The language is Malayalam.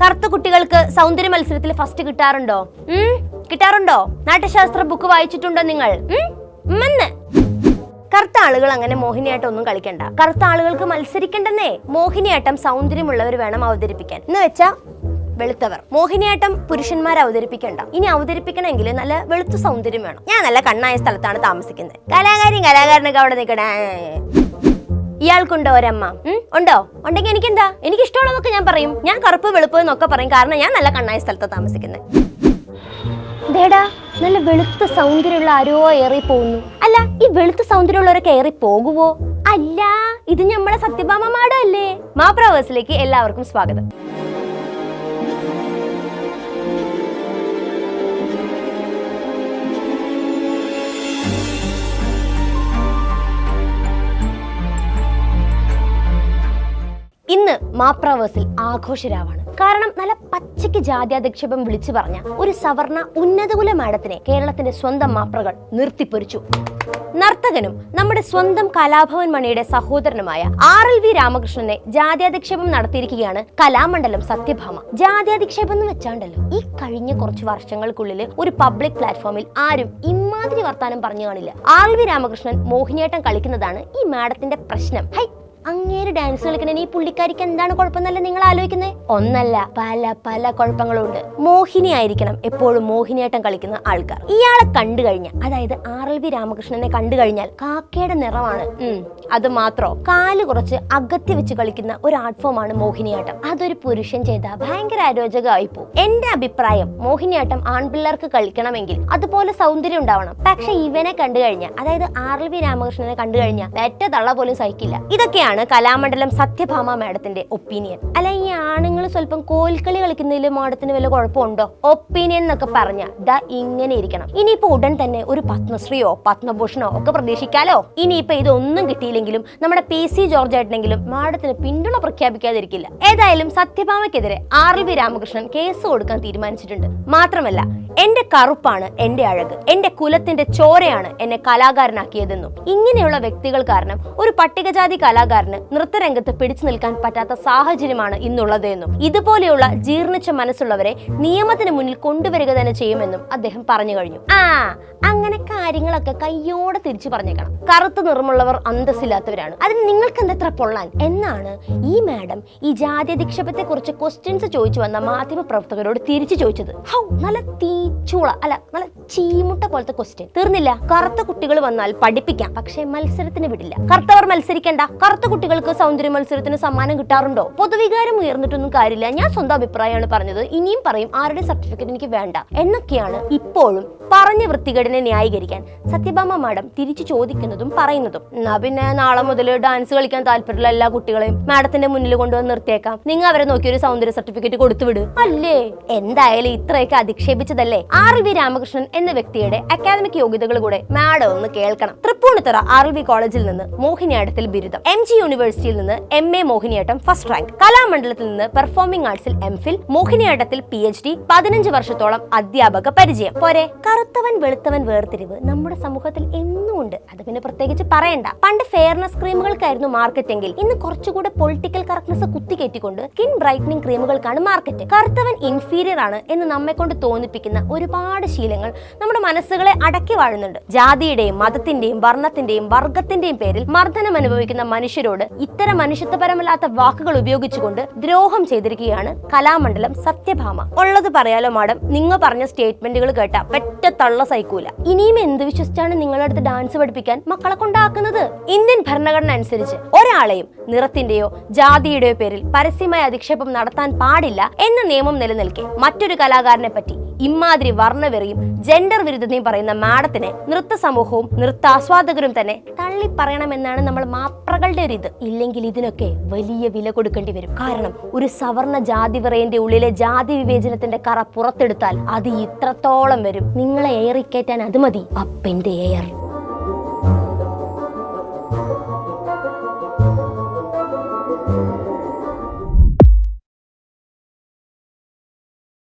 കറുത്ത കുട്ടികൾക്ക് സൗന്ദര്യ മത്സരത്തിൽ ഫസ്റ്റ് കിട്ടാറുണ്ടോ? കിട്ടാറുണ്ടോ? നാട്യശാസ്ത്ര ബുക്ക് വായിച്ചിട്ടുണ്ടോ നിങ്ങൾ. കറുത്ത ആളുകൾ അങ്ങനെ മോഹിനിയാട്ടം ഒന്നും കളിക്കണ്ട. കറുത്ത ആളുകൾക്ക് മത്സരിക്കണ്ടെന്നേ മോഹിനിയാട്ടം സൗന്ദര്യമുള്ളവർ വേണം അവതരിപ്പിക്കാൻ. എന്ന് വെച്ചാ വെളുത്തവർ. മോഹിനിയാട്ടം പുരുഷന്മാർ അവതരിപ്പിക്കണ്ട. ഇനി അവതരിപ്പിക്കണമെങ്കിൽ നല്ല വെളുത്ത സൗന്ദര്യം വേണം. ഞാൻ നല്ല കണ്ണായ സ്ഥലത്താണ് താമസിക്കുന്നത്. കലാകാരിയും കലാകാരനൊക്കെ അവിടെ നിൽക്കണേ ഇയാൾക്കുണ്ടോ ഒരമ്മ? ഉണ്ടോ? ഉണ്ടെങ്കിൽ എനിക്ക് എന്താ എനിക്ക് ഇഷ്ടമുള്ളതൊക്കെ ഞാൻ പറയും. ഞാൻ കറുപ്പ് വെളുപ്പ് എന്നൊക്കെ പറയും. കാരണം ഞാൻ നല്ല കണ്ണായ സ്ഥലത്ത് താമസിക്കുന്നത് ദേടാ നല്ല വെളുത്ത സൗന്ദര്യമുള്ള ആരോ ഏറി പോകുന്നു. അല്ല ഈ വെളുത്ത സൗന്ദര്യമുള്ളവരൊക്കെ ഏറി പോകുവോ? അല്ല ഇത് നമ്മളെ സത്യഭാമ മാഡം അല്ലേ? മാപ്രാവേഴ്സിലേക്ക് എല്ലാവർക്കും സ്വാഗതം. ഇന്ന് മാപ്രാവേഴ്സിൽ ആഘോഷരാവാണ്. കാരണം നല്ല പച്ചയ്ക്ക് ജാത്യാധിക്ഷേപം വിളിച്ചു പറഞ്ഞ ഒരു സവർണ ഉന്നതകുല മാഡത്തിനെ കേരളത്തിന്റെ സ്വന്തം മാപ്രകൾ നിർത്തിപ്പൊരിച്ചു. നർത്തകനും നമ്മുടെ സ്വന്തം കലാഭവൻ മണിയുടെ സഹോദരനുമായ ആർ എൽ വി രാമകൃഷ്ണനെ ജാത്യാധിക്ഷേപം നടത്തിയിരിക്കുകയാണ് കലാമണ്ഡലം സത്യഭാമ. ജാത്യാധിക്ഷേപം എന്ന് വെച്ചാണ്ടല്ലോ ഈ കഴിഞ്ഞ കുറച്ച് വർഷങ്ങൾക്കുള്ളിൽ ഒരു പബ്ലിക് പ്ലാറ്റ്ഫോമിൽ ആരും ഇമാതിരി വർത്താനം പറഞ്ഞു കാണില്ല. R L V Ramakrishnan Mohiniyattam കളിക്കുന്നതാണ് ഈ മാഡത്തിന്റെ പ്രശ്നം. ഹൈ അങ്ങേര് ഡാൻസ് കളിക്കണേ. ഈ പുള്ളിക്കാരിക്ക് എന്താണ് കുഴപ്പമെന്നല്ല നിങ്ങൾ ആലോചിക്കുന്നത് ഒന്നല്ല പല പല കുഴപ്പങ്ങളുണ്ട്. മോഹിനി ആയിരിക്കണം എപ്പോഴും മോഹിനിയാട്ടം കളിക്കുന്ന ആൾക്കാർ. ഇയാളെ കണ്ടു കഴിഞ്ഞാൽ അതായത് ആർ എൽ വി രാമകൃഷ്ണനെ കണ്ടു കഴിഞ്ഞാൽ കാക്കയുടെ നിറമാണ്. അത് മാത്രോ? കാൽ കുറച്ച് അകത്തി വെച്ച് കളിക്കുന്ന ഒരു ആർട്ട് ഫോം ആണ് മോഹിനിയാട്ടം. അതൊരു പുരുഷൻ ചെയ്ത ഭയങ്കര അരോചകമായി പോകും എന്റെ അഭിപ്രായം മോഹിനിയാട്ടം ആൺപിള്ളേർക്ക് കളിക്കണമെങ്കിൽ അതുപോലെ സൗന്ദര്യം ഉണ്ടാവണം. പക്ഷെ ഇവനെ കണ്ടു കഴിഞ്ഞാൽ അതായത് ആർ എൽ വി രാമകൃഷ്ണനെ കണ്ടു കഴിഞ്ഞാൽ വെറ്റ തള്ള പോലും സഹിക്കില്ല. ഇതൊക്കെയാണ് കലാമണ്ഡലം സത്യഭാമ മാഡത്തിന്റെ ഒപ്പീനിയൻ. അല്ല ഈ ആണുങ്ങൾ സ്വല്പം കോൽക്കളി കളിക്കുന്നതിൽ മാഡത്തിന് വല്ല കുഴപ്പമുണ്ടോ? ഒപ്പീനിയൻ എന്നൊക്കെ പറഞ്ഞ ദ ഇങ്ങനെ ഇരിക്കണം. ഇനിയിപ്പോ ഉടൻ തന്നെ ഒരു പത്മശ്രീയോ പത്മഭൂഷണോ ഒക്കെ പ്രതീക്ഷിക്കാലോ? ഇനിയിപ്പോ ഇതൊന്നും കിട്ടിയില്ലെങ്കിലും നമ്മുടെ പി സി ജോർജ് ആയിട്ടെങ്കിലും മാഡത്തിന് പിന്തുണ പ്രഖ്യാപിക്കാതിരിക്കില്ല. ഏതായാലും സത്യഭാമയ്ക്കെതിരെ R L V Ramakrishnan case കൊടുക്കാൻ തീരുമാനിച്ചിട്ടുണ്ട്. മാത്രമല്ല എന്റെ കറുപ്പാണ് എന്റെ അഴക് എന്റെ കുലത്തിന്റെ ചോരയാണ് എന്നെ കലാകാരനാക്കിയതെന്നും. ഇങ്ങനെയുള്ള വ്യക്തികൾ കാരണം ഒരു പട്ടികജാതി കലാകാരന് നൃത്തരംഗത്ത് പിടിച്ചു നിൽക്കാൻ പറ്റാത്ത സാഹചര്യമാണ് ഇന്നുള്ളതെന്നും. ഇതുപോലെയുള്ള ജീർണിച്ച മനസ്സുള്ളവരെ നിയമത്തിന് മുന്നിൽ കൊണ്ടുവരിക തന്നെ ചെയ്യുമെന്നും അദ്ദേഹം പറഞ്ഞു കഴിഞ്ഞു. ആ അങ്ങനെ കാര്യങ്ങളൊക്കെ കയ്യോടെ തിരിച്ചു പറഞ്ഞേക്കണം. കറുത്ത നിറമുള്ളവർ അന്തസ്സില്ലാത്തവരാണ്. അതിന് നിങ്ങൾക്ക് എന്തെത്ര പൊള്ളാൻ? എന്നാണ് ഈ മാഡം ഈ ജാതി അധിക്ഷേപത്തെ കുറിച്ച് ക്വസ്റ്റ്യൻസ് ചോദിച്ചു വന്ന മാധ്യമ പ്രവർത്തകരോട് തിരിച്ചു ചോദിച്ചത്. ഹൗ നല്ല തീച്ചൂള അല്ല നല്ല ചീമുട്ട പോലത്തെ ക്വസ്റ്റ്യൻ തീർന്നില്ല. കറുത്ത കുട്ടികൾ വന്നാൽ പഠിപ്പിക്കാം. പക്ഷേ മത്സരത്തിന് വിടില്ല. കറുത്തവർ മത്സരിക്കണ്ട. കറുത്ത കുട്ടികൾക്ക് സൗന്ദര്യ മത്സരത്തിന് സമ്മാനം കിട്ടാറുണ്ടോ? പൊതുവികാരം ഉയർന്നിട്ടൊന്നും കാര്യമില്ല. ഞാൻ സ്വന്തം അഭിപ്രായമാണ് പറഞ്ഞത്. ഇനിയും പറയും ആരുടെ സർട്ടിഫിക്കറ്റ് എനിക്ക് വേണ്ട? എന്നൊക്കെയാണ് ഇപ്പോഴും പറഞ്ഞ വൃത്തികേടിനെ ന്യായീകരിക്കാൻ സത്യഭാമ മാഡം തിരിച്ചു ചോദിക്കുന്നതും പറയുന്നതും. എന്നാ പിന്നെ നാളെ മുതൽ ഡാൻസ് കളിക്കാൻ താല്പര്യമുള്ള എല്ലാ കുട്ടികളെയും മാഡത്തിന്റെ മുന്നിൽ കൊണ്ടുവന്ന് നിർത്തിയേക്കാം. നിങ്ങൾ അവരെ നോക്കി ഒരു സൗന്ദര്യ സർട്ടിഫിക്കറ്റ് കൊടുത്തു വിട് അല്ലേ? എന്തായാലും ഇത്രയൊക്കെ അധിക്ഷേപിച്ചതല്ലേ? ആർ വി രാമകൃഷ്ണൻ എന്ന വ്യക്തിയുടെ അക്കാദമിക് യോഗ്യതകൾ കൂടെ മാഡം ഒന്ന് കേൾക്കണം. തൃപ്പൂണിത്തുറ ആർ വി കോളേജിൽ നിന്ന് മോഹിനിയാട്ടത്തിൽ ബിരുദം. എം ജി യൂണിവേഴ്സിറ്റിയിൽ നിന്ന് M A Mohiniyattam first rank കലാമണ്ഡലത്തിൽ നിന്ന് പെർഫോമിംഗ് ആർട്സിൽ എം ഫിൽ മോഹിനിയാട്ടത്തിൽ പി എച്ച് ഡി പതിനഞ്ച് വർഷത്തോളം അധ്യാപക പരിചയം. പോരെ കറുത്തവൻ വെളുത്തവൻ വേർതിരിവ് നമ്മുടെ സമൂഹത്തിൽ എന്നും ഉണ്ട്. അത് പിന്നെ പ്രത്യേകിച്ച് പറയണ്ട. പണ്ട് ഫെയർനെസ് ക്രീമുകൾക്കായിരുന്നു മാർക്കറ്റ് എങ്കിൽ ഇന്ന് കുറച്ചുകൂടെ പൊളിറ്റിക്കൽ കറക്റ്റ്നസ് കുത്തിക്കയറ്റിക്കൊണ്ട് സ്കിൻ ബ്രൈറ്റനിങ് ക്രീമുകൾക്കാണ് മാർക്കറ്റ് കറുത്തവൻ ഇൻഫീരിയർ ആണ് എന്ന് നമ്മെ കൊണ്ട് തോന്നിപ്പിക്കുന്ന ഒരുപാട് ശീലങ്ങൾ നമ്മുടെ മനസ്സുകളെ അടക്കി വാഴുന്നുണ്ട്. ജാതിയുടെയും മതത്തിന്റെയും വർണത്തിന്റെയും വർഗത്തിന്റെയും പേരിൽ മർദ്ദനം അനുഭവിക്കുന്ന മനുഷ്യരോട് ഇത്തരം മനുഷ്യത്വപരമല്ലാത്ത വാക്കുകൾ ഉപയോഗിച്ചുകൊണ്ട് ദ്രോഹം ചെയ്തിരിക്കുകയാണ് കലാമണ്ഡലം സത്യഭാമ. ഉള്ളത് പറയാലോ മാഡം? നിങ്ങൾ പറഞ്ഞ സ്റ്റേറ്റ്മെന്റുകൾ കേട്ട പെറ്റ തള്ള സൈക്കൂല. ഇനിയും എന്ത് വിശ്വസിച്ചാണ് നിങ്ങളുടെ അടുത്ത് ഡാൻസ് പഠിപ്പിക്കാൻ മക്കളെ കൊണ്ടാക്കുന്നത്? ഇന്ത്യൻ ഭരണഘടന അനുസരിച്ച് ഒരാളെയും നിറത്തിന്റെയോ ജാതിയുടെയോ പേരിൽ പരസ്യമായ അധിക്ഷേപം നടത്താൻ പാടില്ല എന്ന നിയമം നിലനിൽക്കെ. മറ്റൊരു കലാകാരനെ പറ്റി ഇമാതിരി വർണവെറിയും ജെൻഡർ വിരുദ്ധതയും പറയുന്ന മാഡത്തിനെ നൃത്ത സമൂഹവും നൃത്താസ്വാദകരും തന്നെ തള്ളി പറയണമെന്നാണ് നമ്മൾ മാപ്രകളുടെ ഒരു ഇത്. ഇല്ലെങ്കിൽ ഇതിനൊക്കെ വലിയ വില കൊടുക്കേണ്ടി വരും. കാരണം ഒരു സവർണ ജാതി വിറയന്റെ ഉള്ളിലെ ജാതി വിവേചനത്തിന്റെ കറ പുറത്തെടുത്താൽ അത് ഇത്രത്തോളം വരും. നിങ്ങളെ എയറിക്കയറ്റാൻ അത് മതി. അപ്പന്റെ എയർ